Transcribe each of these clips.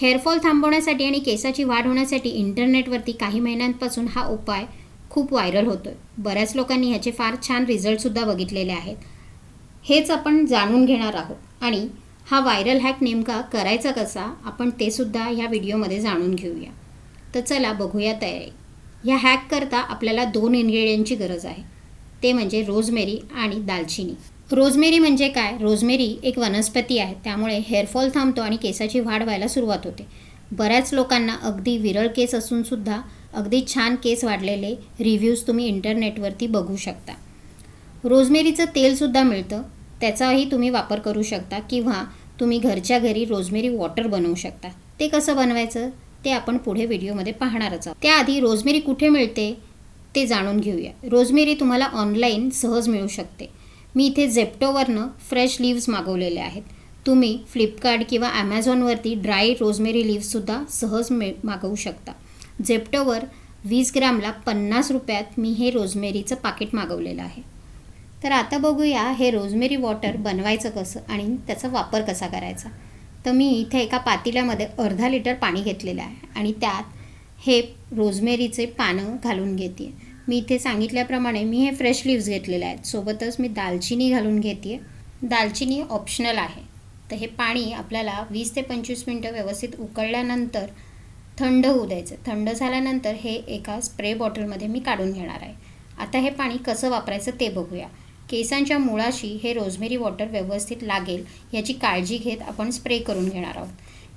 Hair fall थांबवण्यासाठी आणि केसाची वाढ होण्यासाठी इंटरनेटवरती काही महिन्यांपासून हा उपाय खूप व्हायरल होतो आहे बऱ्याच लोकांनी ह्याचे फार छान रिझल्टसुद्धा बघितलेले आहेत. हेच आपण जाणून घेणार आहोत. आणि हा व्हायरल हॅक नेमका करायचा कसा आपण ते सुद्धा ह्या व्हिडिओमध्ये जाणून घेऊया. तर चला बघूया तयारी. ह्या हॅक करता आपल्याला दोन इन्ग्रेडियंटची गरज आहे. ते म्हणजे रोजमेरी आणि दालचिनी. रोजमेरी म्हणजे काय? रोजमेरी एक वनस्पती आहे. त्यामुळे हेअरफॉल थांबतो आणि केसाची वाढ व्हायला सुरुवात होते. बऱ्याच लोकांना अगदी विरळ केस असूनसुद्धा अगदी छान केस वाढलेले रिव्ह्यूज तुम्ही इंटरनेटवरती बघू शकता. रोजमेरीचं तेलसुद्धा मिळतं. त्याचाही तुम्ही वापर करू शकता किंवा तुम्ही घरच्या घरी रोजमेरी वॉटर बनवू शकता. ते कसं बनवायचं? ते आपण पुढे व्हिडिओमध्ये पाहणारच आहोत. त्याआधी रोजमेरी कुठे मिळते ते जाणून घेऊया. रोजमेरी तुम्हाला ऑनलाईन सहज मिळू शकते. मी इथे झेप्टोवरनं फ्रेश लिव्ज मागवलेले आहेत. तुम्ही फ्लिपकार्ट किंवा ॲमेझॉनवरती ड्राय रोजमेरी लिव्जसुद्धा सहज मिळ मागवू शकता. झेप्टोवर वीस ग्रामला पन्नास रुपयात मी हे रोजमेरीचं पाकिट मागवलेलं आहे. तर आता बघूया हे रोजमेरी वॉटर बनवायचं कसं आणि त्याचा वापर कसा करायचा. तर मी इथे एका पातेल्यामध्ये अर्धा लिटर पाणी घेतलेलं आहे आणि त्यात हे रोजमेरीचे पानं घालून घेते. मी इथे सांगितल्याप्रमाणे मी हे फ्रेश लिव्ज घेतलेले आहेत. सोबतच मी दालचिनी घालून घेते. दालचिनी ऑप्शनल आहे. तर हे पाणी आपल्याला वीस ते पंचवीस मिनटं व्यवस्थित उकळल्यानंतर थंड होऊ द्यायचं. थंड झाल्यानंतर हे एका स्प्रे बॉटलमध्ये मी काढून घेणार आहे. आता हे पाणी कसं वापरायचं ते बघूया. केसांच्या मुळाशी हे रोजमेरी वॉटर व्यवस्थित लागेल याची काळजी घेत आपण स्प्रे करून घेणार आहोत.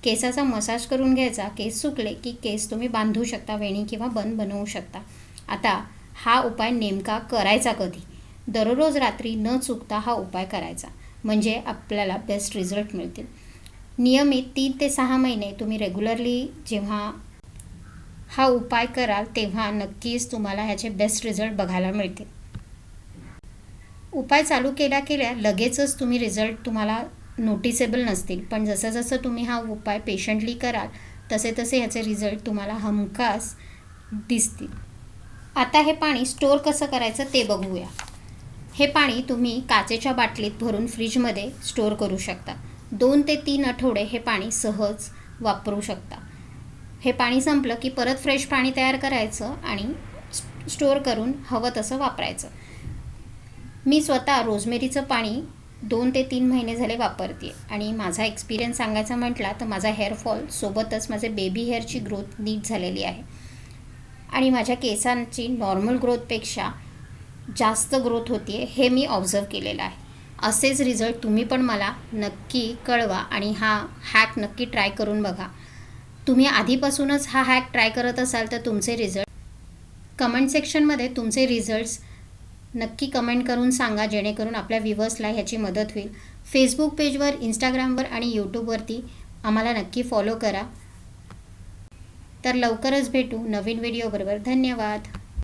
केसाचा मसाज करून घ्यायचा. केस सुकले की केस तुम्ही बांधू शकता वेणी किंवा बन बनवू शकता. आता हा उपाय नेमका करायचा कधी? दररोज रात्री न चुकता हा उपाय करायचा. म्हणजे आपल्याला बेस्ट रिझल्ट मिळतील. नियमित तीन ते सहा महिने तुम्ही रेग्युलरली जेव्हा हा उपाय कराल तेव्हा नक्कीच तुम्हाला ह्याचे बेस्ट रिझल्ट बघायला मिळतील. उपाय चालू केल्या केल्या लगेचच तुम्ही रिझल्ट तुम्हाला नोटिसेबल नसतील. पण जसं जसं तुम्ही हा उपाय पेशंटली कराल तसे तसे ह्याचे रिझल्ट तुम्हाला हमखास दिसतील. आता हे पाणी स्टोअर कसं करायचं ते बघूया. हे पाणी तुम्ही काचेच्या बाटलीत भरून फ्रीजमध्ये स्टोअर करू शकता. दोन ते तीन आठवडे हे पाणी सहज वापरू शकता. हे पाणी संपलं की परत फ्रेश पाणी तयार करायचं आणि स्टोअर करून हवं तसं वापरायचं. मी स्वतः रोजमेरीचं पाणी दोन ते तीन महिने झाले वापरते आणि माझा एक्सपिरियन्स सांगायचा म्हटला तर माझा हेअरफॉल सोबतच माझे बेबी हेअरची ग्रोथ नीट झालेली आहे. आणि माझ्या केसांची नॉर्मल ग्रोथपेक्षा जास्त ग्रोथ होती आहे हे मी ऑब्झर्व केलेलं आहे. असेच रिझल्ट तुम्ही पण मला नक्की कळवा आणि हा हॅक नक्की ट्राय करून बघा. तुम्ही आधीपासूनच हा हॅक ट्राय करत असाल तर तुमचे रिझल्ट कमेंट सेक्शनमध्ये तुमचे रिझल्ट्स नक्की कमेंट करून सांगा जेणेकरून आपल्या व्ह्युअर्सला ह्याची मदत होईल. फेसबुक पेजवर इंस्टाग्रामवर आणि यूट्यूबवरती आम्हाला नक्की फॉलो करा. तर लवकरच भेटू नवीन व्हिडिओबरोबर धन्यवाद.